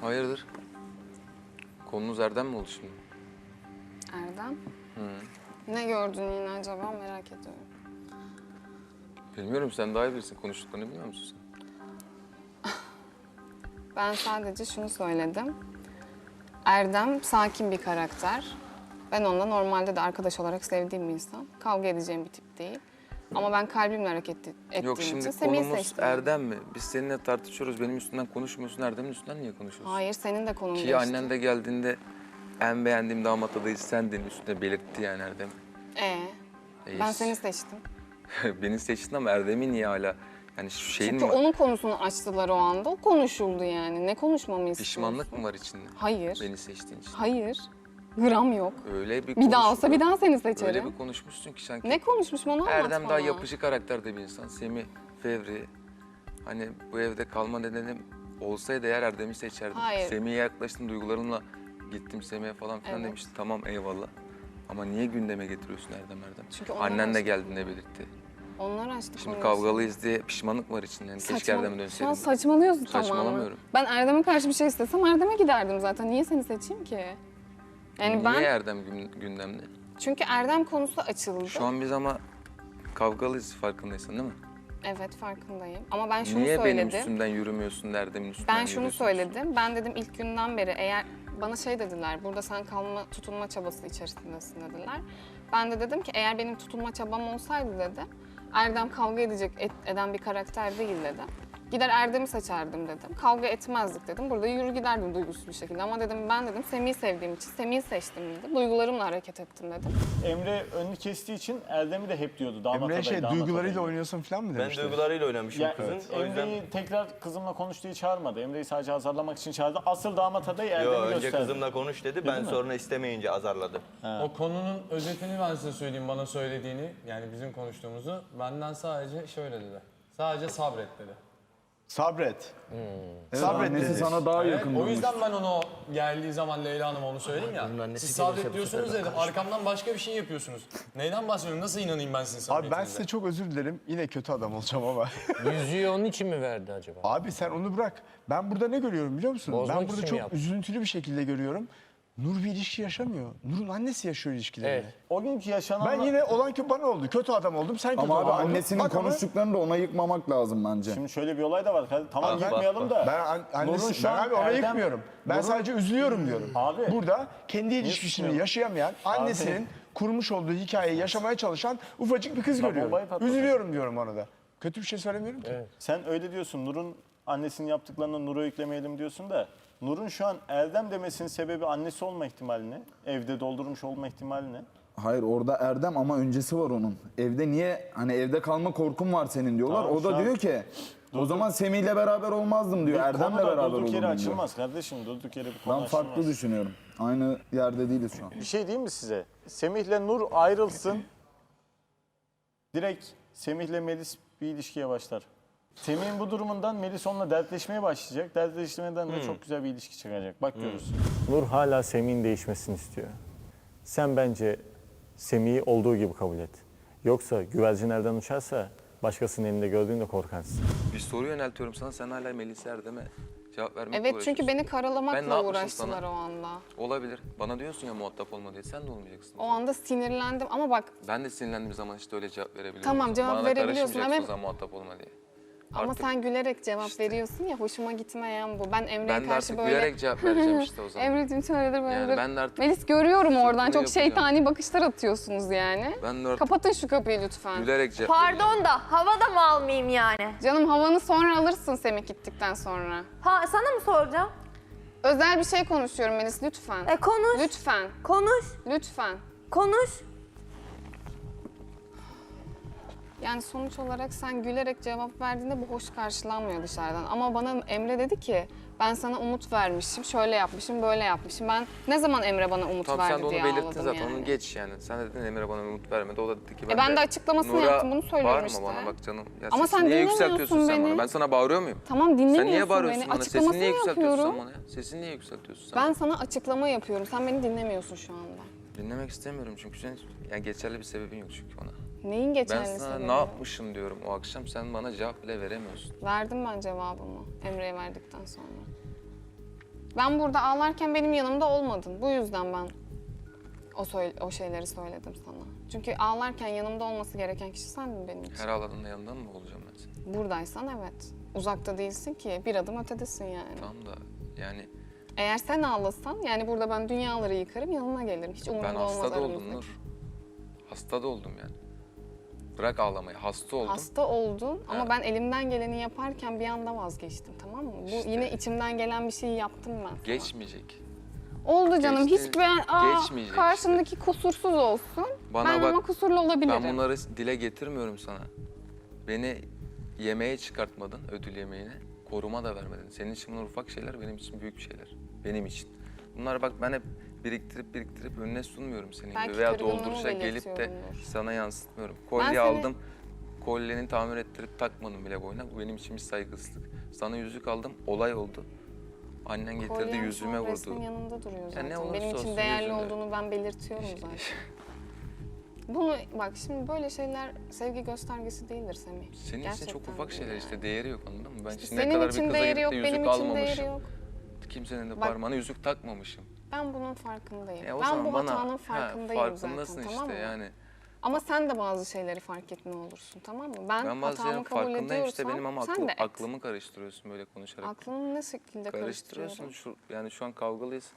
Hayırdır? Konunuz Erdem mi oldu şimdi? Erdem. Ne gördün yine acaba merak ediyorum. Bilmiyorum sen daha iyi bilirsin. Konuştuklarını bilmiyor musun sen? Ben sadece şunu söyledim. Erdem sakin bir karakter. Ben onunla normalde de arkadaş olarak sevdiğim bir insan. Kavga edeceğim bir tip değil. Ama ben kalbimle hareket et- ettiğim Yok için şimdi Semih'i konumuz seçtim. Erdem mi? Biz seninle tartışıyoruz. Benim üstünden konuşmuyorsun. Erdem'in üstünden niye konuşuyorsun? Hayır senin de konun Ki değişti. annen de geldiğinde en beğendiğim damat adayı sendin. Üstüne belirtti yani Erdem. Ee, E, ben seni seçtim. Beni seçtin ama Erdem'i niye hala? Yani şu şeyin Çünkü mi? onun konusunu açtılar o anda. O konuşuldu yani. Ne konuşmamı istiyorsun? Pişmanlık mı var içinde? Hayır. Beni seçtiğin için. Hayır. Gram yok. Öyle bir Bir daha olsa bir daha seni seçerim. Öyle bir konuşmuşsun ki sanki. Ne konuşmuşum onu anlat Erdem bana. daha yapıcı karakterde bir insan. Semih, Fevri. Hani bu evde kalma nedenim olsaydı eğer Erdem'i seçerdim. Hayır. Semih'e yaklaştım duygularımla gittim Semih'e falan filan Evet. demişti. Tamam eyvallah. Ama niye gündeme getiriyorsun Erdem Erdem? Çünkü onlar Annen de aşkı. geldiğinde belirtti. Onlar açtı Şimdi konuyu. kavgalıyız diye pişmanlık var içinde. Yani keşke Saçma- Erdem'e Şu an saçmalıyorsun tamamen. Saçmalamıyorum. Ben Erdem'e karşı bir şey istesem Erdem'e giderdim zaten. Niye seni seçeyim ki? Yani Niye ben Erdem gün- gündemde? çünkü Erdem konusu açıldı. Şu an biz ama kavgalıyız farkındaysan değil mi? Evet farkındayım. Ama ben şunu Niye söyledim. benim üstümden yürümüyorsun Erdem'in üstünden Ben şunu yürüyorsun? söyledim. Ben dedim ilk günden beri eğer bana şey dediler. Burada sen kalma tutunma çabası içerisindesin dediler. Ben de dedim ki eğer benim tutunma çabam olsaydı dedi. Erdem kavga edecek et- eden bir karakter değil dedim. Gider Erdem'i seçerdim dedim. Kavga etmezdik dedim. Burada yürü giderdim duygusuz bir şekilde. Ama dedim ben dedim Semih'i sevdiğim için Semih'i seçtim dedim. Duygularımla hareket ettim dedim. Emre önünü kestiği için Erdem'i de hep diyordu. Damat Emre adayı, şey damat duygularıyla oynuyorsun falan mı Ben demişti? duygularıyla oynamışım Ya, kızın. O yüzden Emre'yi tekrar kızımla konuş diye çağırmadı. Emre'yi sadece azarlamak için çağırdı. Asıl damat adayı Erdem'i Yo, önce gösterdi. kızımla konuş dedi. Ben mi? sonra istemeyince azarladı. O konunun özetini ben size söyleyeyim bana söylediğini. Yani bizim konuştuğumuzu. Benden sadece şöyle dedi. Sadece sabret dedi. Sabret. Evet, Sabret annesi dedi. sana daha Evet, yakın o yüzden ben onu geldiği zaman Leyla Hanım'a onu söyledim ya. bunun annesi Siz gelirse sabret bu diyorsunuz sefer dedim. Arkamdan başka bir şey yapıyorsunuz. Neyden bahsediyorum? Nasıl inanayım ben sizin Abi ben size çok özür dilerim. Yine kötü adam olacağım ama. Yüzüğü onun için mi verdi acaba? Abi sen onu bırak. Ben burada ne görüyorum biliyor musun? Bozmak ben için burada mi çok yaptı? üzüntülü bir şekilde görüyorum. Nur bir ilişki yaşamıyor. Nur'un annesi yaşıyor ilişkilerini. Evet. O günkü yaşanan... Ben yine olan ki bana oldu. Kötü adam oldum. Sen kötü Ama abi oldun. annesinin Bak ama konuştuklarını da ona yıkmamak lazım bence. Şimdi şöyle bir olay da var. Tamam bak, yıkmayalım bak. da. Ben an- annesi, Nur'un şu ben an abi ona Erdem- yıkmıyorum. Ben Nur'un- sadece üzülüyorum diyorum. Abi. Burada kendi ilişkisini yaşayamayan, annesinin kurmuş olduğu hikayeyi yaşamaya çalışan ufacık bir kız görüyorum. bombayı patlatın. Üzülüyorum diyorum ona da. Kötü bir şey söylemiyorum ki. Sen öyle diyorsun. Nur'un annesinin yaptıklarını Nur'a yüklemeyelim diyorsun da. Nur'un şu an Erdem demesinin sebebi annesi olma ihtimali ne? Evde doldurmuş olma ihtimali ne? Hayır orada Erdem ama öncesi var onun. Evde niye hani evde kalma korkum var senin diyorlar. Tamam, o şu da an- diyor ki o zaman Semih'le beraber olmazdım diyor. Erdem'le Konu da beraber durduk olurdum yere diyor. açılmaz kardeşim. Durduk yere bir konu Ben farklı açılmaz. düşünüyorum. Aynı yerde değiliz şu an. Bir şey diyeyim mi size? Semih'le Nur ayrılsın. Direkt Semih'le Melis bir ilişkiye başlar. Semih'in bu durumundan Melis onunla dertleşmeye başlayacak. Dertleşmeden de çok güzel bir ilişki çıkacak. Bak görürsün. Nur hala Semih'in değişmesini istiyor. Sen bence Semih'i olduğu gibi kabul et. Yoksa güvercin elden uçarsa başkasının elinde gördüğünde korkarsın. Bir soru yöneltiyorum sana. Sen hala Melisa Erdem'e cevap vermekle Evet çünkü beni Ben ne karalamakla yapmışım uğraştılar sana? o anda. Olabilir. Bana diyorsun ya muhatap olma diye. Sen de olmayacaksın. O anda sinirlendim ama bak Ben de sinirlendiğim zaman işte öyle cevap verebiliyorum. Tamam, cevap Bana da verebiliyorsun karışmayacaksın ama- o zaman muhatap olma diye. Ama Artık sen gülerek cevap veriyorsun ya hoşuma gitmeyen bu. Ben Emre'ye ben de karşı böyle... gülerek cevap vereceğim işte o zaman. Emre'cim şöyledir böyledir. Yani ben de artık Melis görüyorum oradan çok yapacağım. şeytani bakışlar atıyorsunuz yani. Ben de artık Kapatın şu kapıyı lütfen. gülerek cevap. Pardon da hava da mı almayayım yani? Canım havanı sonra alırsın Semih gittikten sonra. Ha sana mı soracağım? Özel bir şey konuşuyorum Melis lütfen. E konuş. Lütfen, Konuş. lütfen. Konuş. Yani sonuç olarak sen gülerek cevap verdiğinde bu hoş karşılanmıyor dışarıdan. Ama bana Emre dedi ki ben sana umut vermişim, şöyle yapmışım, böyle yapmışım. Ben ne zaman Emre bana umut Tamam verdi sen de onu diye belirttin zaten. yani. Onu geç yani. Sen de dedin Emre bana umut vermedi. O da dedi ki ben, E ben de açıklamasını Nur'a yaptım, bunu söylüyorum bağırma işte. bana bak canım. Ya Ama sesini sen niye dinlemiyorsun yükseltiyorsun sen beni. bana? Ben sana bağırıyor muyum? Tamam Sen dinlemiyorsun niye bağırıyorsun beni. bana? Sesini Açıklamasını niye yükseltiyorsun sen yapıyorum. bana ya? Sesini niye yükseltiyorsun sen? Ben sana açıklama yapıyorum. Sen beni dinlemiyorsun şu anda. Dinlemek istemiyorum çünkü senin yani geçerli bir sebebin yok çünkü ona. Neyin Ben geçerli sana sebebi? ne yapmışım diyorum o akşam sen bana cevap bile veremiyorsun. Verdim ben cevabımı Emre'ye verdikten sonra. Ben burada ağlarken benim yanımda olmadın. Bu yüzden ben o, o şeyleri söyledim sana. Çünkü ağlarken yanımda olması gereken kişi sendin benim için. Her ağladığında yanından mı olacağım ben senin? Buradaysan evet. Uzakta değilsin ki. Bir adım ötedesin yani. Tamam da yani Eğer sen ağlasan yani burada ben dünyaları yıkarım yanına gelirim. Hiç umurumda ben olmaz hasta da oldum. Nur. Hasta da oldum yani. Bırak ağlamayı. Hasta oldum. Hasta oldun ama ben elimden geleni yaparken bir anda vazgeçtim tamam mı? Bu İşte. yine içimden gelen bir şeyi yaptım ben. sana. Geçmeyecek. Oldu canım Geçti- hiç ben aa, geçmeyecek karşımdaki kusursuz olsun. Bana ben bak, ama kusurlu olabilirim. Ben bunları dile getirmiyorum sana. Beni yemeğe çıkartmadın, ödül yemeğine. Koruma da vermedin. Senin için bunlar ufak şeyler, benim için büyük şeyler. Benim için. Bunlar bak ben hep biriktirip biriktirip önüne sunmuyorum senin Belki gibi. Veya kırgınlığımı dolduruşa gelip de belirtiyorumdur. sana yansıtmıyorum. Kolye seni- aldım. Kolyenin tamir ettirip takmadım bile boyuna. Bu benim için bir saygısızlık. Sana yüzük aldım, olay oldu. Annen getirdi Kolyem şu yüzüme an vurdu. resmin yanında duruyor zaten. ne olursa Benim için olsun değerli yüzünde. olduğunu ben belirtiyorum zaten. Bunu bak şimdi böyle şeyler sevgi göstergesi değildir Semih. Senin için Gerçekten çok ufak değil şeyler yani. işte değeri yok anladın mı? Ben İşte şimdiye senin kadar bir için kıza değeri gidip yok, de benim yüzük için almamışım. değeri yok. Kimsenin de Bak- parmağına yüzük takmamışım. Ben bunun farkındayım. E o ben bu bana hatanın ha, farkındayım farkındasın zaten işte tamam mı? yani. Ama sen de bazı şeyleri fark etme olursun tamam mı? Ben, Ben bazı şeylerin farkındayım işte benim ama sen aklı- de et. aklımı karıştırıyorsun böyle konuşarak. Aklını ne şekilde Karıştırıyorsun. Şu, yani şu an kavgalıyız.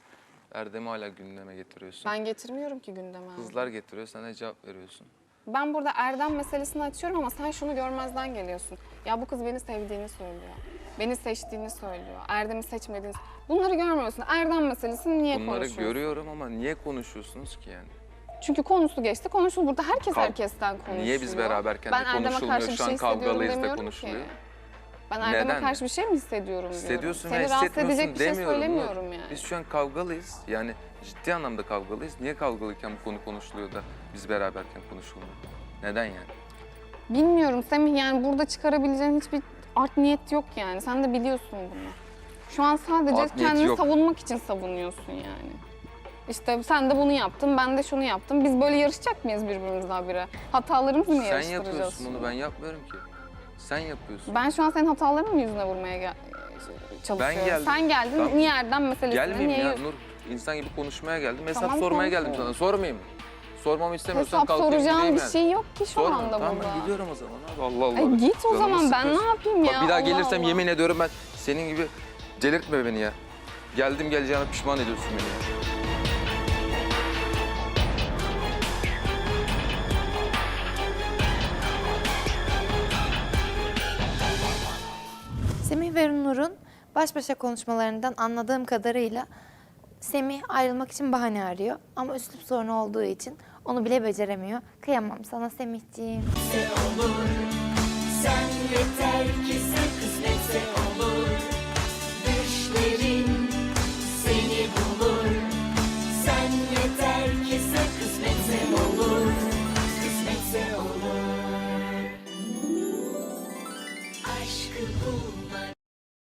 Erdem'i hala gündeme getiriyorsun. Ben getirmiyorum ki gündeme. Kızlar getiriyor, sen de cevap veriyorsun. Ben burada Erdem meselesini açıyorum ama sen şunu görmezden geliyorsun. Ya bu kız beni sevdiğini söylüyor. Beni seçtiğini söylüyor. Erdem'i seçmediğini Bunları görmüyorsun. Erdem meselesini niye Bunları konuşuyorsun? görüyorum ama niye konuşuyorsunuz ki yani? Çünkü konusu geçti. Konuşuldu. Burada herkes Kav- herkesten konuşuyor. Niye biz beraberken de ben Erdem'e konuşulmuyor, karşı bir şu an şey hissediyorum kavgalıyız da demiyorum konuşuluyor? Ki. Ben Erdem'e Neden? karşı bir şey mi hissediyorum diyorum. Hissediyorsun Seni ve rahatsız hissetmiyorsun edecek bir şey demiyorum. Söylemiyorum yani. Biz şu an kavgalıyız. Yani ciddi anlamda kavgalıyız. Niye kavgalıyken bu konu konuşuluyor da biz beraberken konuşulmuyor? Neden yani? Bilmiyorum Semih yani burada çıkarabileceğin hiçbir art niyet yok yani. Sen de biliyorsun bunu. Şu an sadece Art kendini yok. savunmak için savunuyorsun yani. İşte sen de bunu yaptın, ben de şunu yaptım. Biz böyle yarışacak mıyız birbirimizle habire? Hatalarımızı mı Sen yarıştıracağız? yapıyorsun bunu, ben yapmıyorum ki. Sen yapıyorsun. Ben şu an senin hatalarını mı yüzüne vurmaya gel- çalışıyorum? Ben geldim. Sen geldin, Tamam. niye Erdem meselesine, Gelmeyeyim niye ya Nur. İnsan gibi konuşmaya geldim. Hesap Tamam, sormaya geldim konuşuyorum. sana. Sormayayım mı? Sormamı istemiyorsan Hesap kalkayım soracağın gideyim bir şey yok ki şu Sorma. anda tamam burada. ben gidiyorum o zaman abi. Allah Allah. Ay git o Canımı zaman ben ne sıkıyorsun. yapayım ya? Bak bir daha Allah gelirsem Allah. yemin ediyorum ben senin gibi delirtme beni ya. Geldim geleceğine pişman ediyorsun beni ya. Semih ve Nur'un baş başa konuşmalarından anladığım kadarıyla Semih ayrılmak için bahane arıyor. Ama üslup sorunu olduğu için onu bile beceremiyor. Kıyamam sana Semihciğim. Sen yeter ki sen kısmetse olur